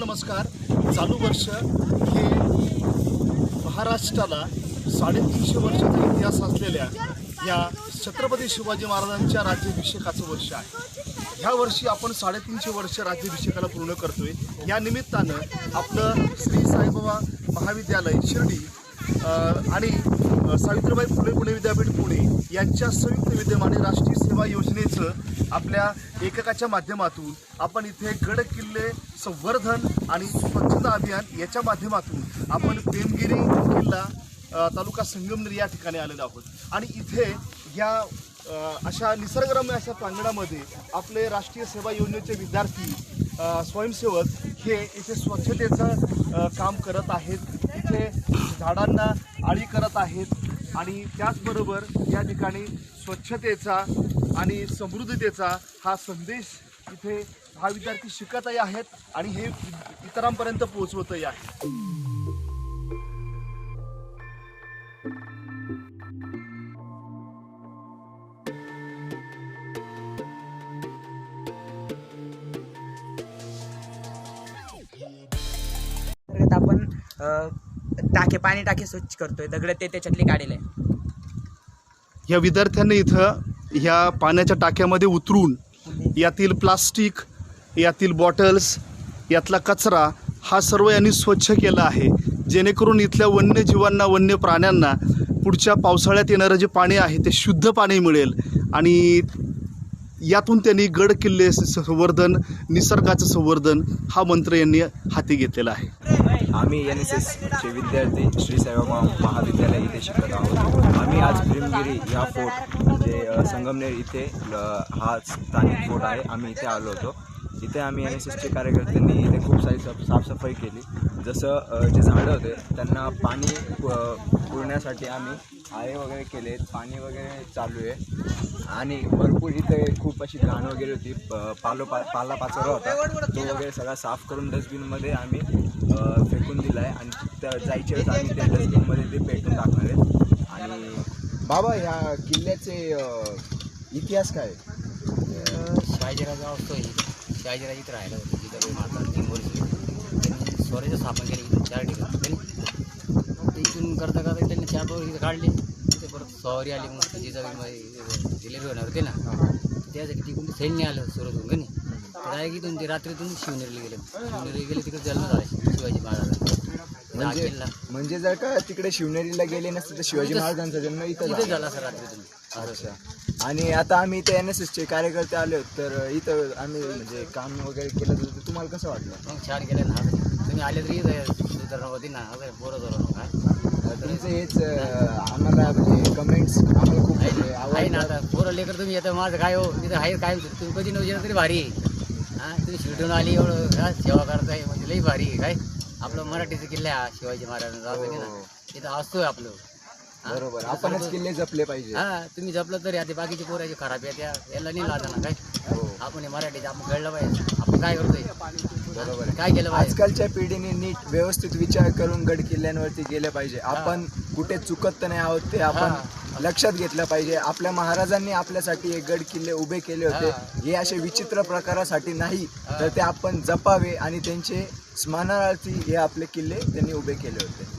नमस्कार. चालू वर्ष हे महाराष्ट्राला साडेतीनशे वर्षाचा इतिहास असलेल्या या छत्रपती शिवाजी महाराजांच्या राज्याभिषेकाचं वर्ष आहे. ह्या वर्षी आपण साडेतीनशे वर्ष राज्याभिषेकाला पूर्ण करतोय. या निमित्तानं आपलं श्री साईबाबा महाविद्यालय शिर्डी आणि सावित्रीबाई फुले पुणे विद्यापीठ पुणे यांच्या संयुक्त विद्यमाने राष्ट्रीय सेवा योजनेचं आपल्या एककाच्या माध्यमातून आपण इथे गड किल्ले संवर्धन आणि स्वच्छता अभियान याच्या माध्यमातून आपण पेमगिरी किल्ला तालुका संगमनेर या ठिकाणी आलेलो आहोत. आणि इथे या अशा निसर्गरम्य अशा प्रांगणामध्ये आपले राष्ट्रीय सेवा योजनेचे विद्यार्थी स्वयंसेवक हे इथे स्वच्छतेचं काम करत आहेत. इथे झाडांना आळी करत आहेत. आणि त्याचबरोबर या ठिकाणी स्वच्छतेचा आणि समृद्धतेचा हा संदेश इथे हा विद्यार्थी शिकतही आहेत आणि हे इतरांपर्यंत पोहोचवतही आहेत. अंतर्गत आपण टाके पाणी टाके स्वच्छ करतोय. दगड ते त्याच्यातले काढले या विद्यार्थ्यांनी इथं ह्या पाण्याच्या टाक्यामध्ये उतरून यातील प्लास्टिक यातील बॉटल्स यातला कचरा हा सर्व यांनी स्वच्छ केला आहे. जेणेकरून इथल्या वन्यजीवांना वन्य प्राण्यांना पुढच्या पावसाळ्यात येणारं जे पाणी आहे ते शुद्ध पाणी मिळेल. आणि यातून त्यांनी गड किल्ले संवर्धन निसर्गाचं संवर्धन हा मंत्र यांनी हाती घेतलेला आहे. आम्ही एन एस एसचे विद्यार्थी श्री साईबाबा महाविद्यालय इथे शिकत आहोत. आम्ही आज भीमगिरी या फोर्ट म्हणजे संगमनेर इथे हा स्थानिक फोर्ट आहे. आम्ही इथे आलो होतो. इथे आम्ही एन एस एसचे कार्यकर्त्यांनी इथे खूप सारी साफ साफसफाई केली. जसं जे झाडं होते त्यांना पाणी पाण्यासाठी आम्ही आळे वगैरे केले पाणी वगैरे चालू आहे. आणि भरपूर इथे खूप अशी घाण वगैरे होती पालो पा पाला पाचोरा होता. तो वगैरे सगळा साफ करून डस्टबिनमध्ये आम्ही फेकून दिला आहे आणि त्या जायच्या वेळेस आम्ही त्या डस्टबिनमध्ये ते पेटून टाकणार आहेत आणि बाबा ह्या किल्ल्याचे इतिहास काय शहाजीराजा असतो शहाजीराज इथं राहिला होता. जिजाबाई माता त्यांनी स्वराज्य स्थापन केली चार ठिकाणी. इथून करता करता त्यांनी चार इथं काढले. तिथे परत स्वारी आली मग जिजाबाई डिलिव्हरी होणार होते ना. त्यासाठी तिकडून ते सैन्य आलं सुरतहून का नाही तर डायरेक्ट इथून ते रात्रीतून शिवनेरीला गेले. शिवनेरी गेले तिकडे जन्म झाला शिवाजी महाराजांचा. म्हणजे म्हणजे जर का तिकडे शिवनेरीला गेले नसते तर शिवाजी महाराजांचा जन्म इथं झाला. सर रात्रीतून. अच्छा. आणि आता आम्ही इथे एन एस एसचे कार्यकर्ते आले तर इथं आम्ही म्हणजे काम वगैरे केलं तर तुम्हाला कसं वाटलं? मग छान केलं ना. तुम्ही आले तरी होती ना पोरं धोरण काय? तुमचं हेच आम्हाला म्हणजे कमेंट्स आम्हाला खूप आहे म्हणजे ना आवडतात आता. पोरं लेकर तुम्ही येतं माझं काय हो? तिथं आहे काय? तुम्ही कधी नव्हते तरी भारी. आहे हां तुम्ही शिर्डून आली एवढं हा सेवा करताय म्हणजे लई भारी आहे काय? आपलं मराठीचं किल्ला आहे हा शिवाजी महाराजांचा असं की ना? तिथं असतोय आपलं. हा? हो. बरोबर आपणच किल्ले जपले पाहिजे. हा तुम्ही जपलं तरी आता बाकीचे पोराचे खराब आहे त्या याला नाही लाजा ना काय? हो. आपण हे मराठीचं आपण कळलं पाहिजे. आपण काय करतोय? बरोबर आहे. काय केलं पाहिजे आजकालच्या पिढीने नीट व्यवस्थित विचार करून गड किल्ल्यांवरती गेले पाहिजे. आपण कुठे चुकत तर नाही आहोत ते आपण लक्षात घेतलं पाहिजे. आपल्या महाराजांनी आपल्यासाठी हे गड किल्ले उभे केले होते. हे. असे विचित्र प्रकारासाठी नाही. तर ते आपण जपावे आणि त्यांचे स्मरणार्थी हे आपले किल्ले त्यांनी उभे केले होते.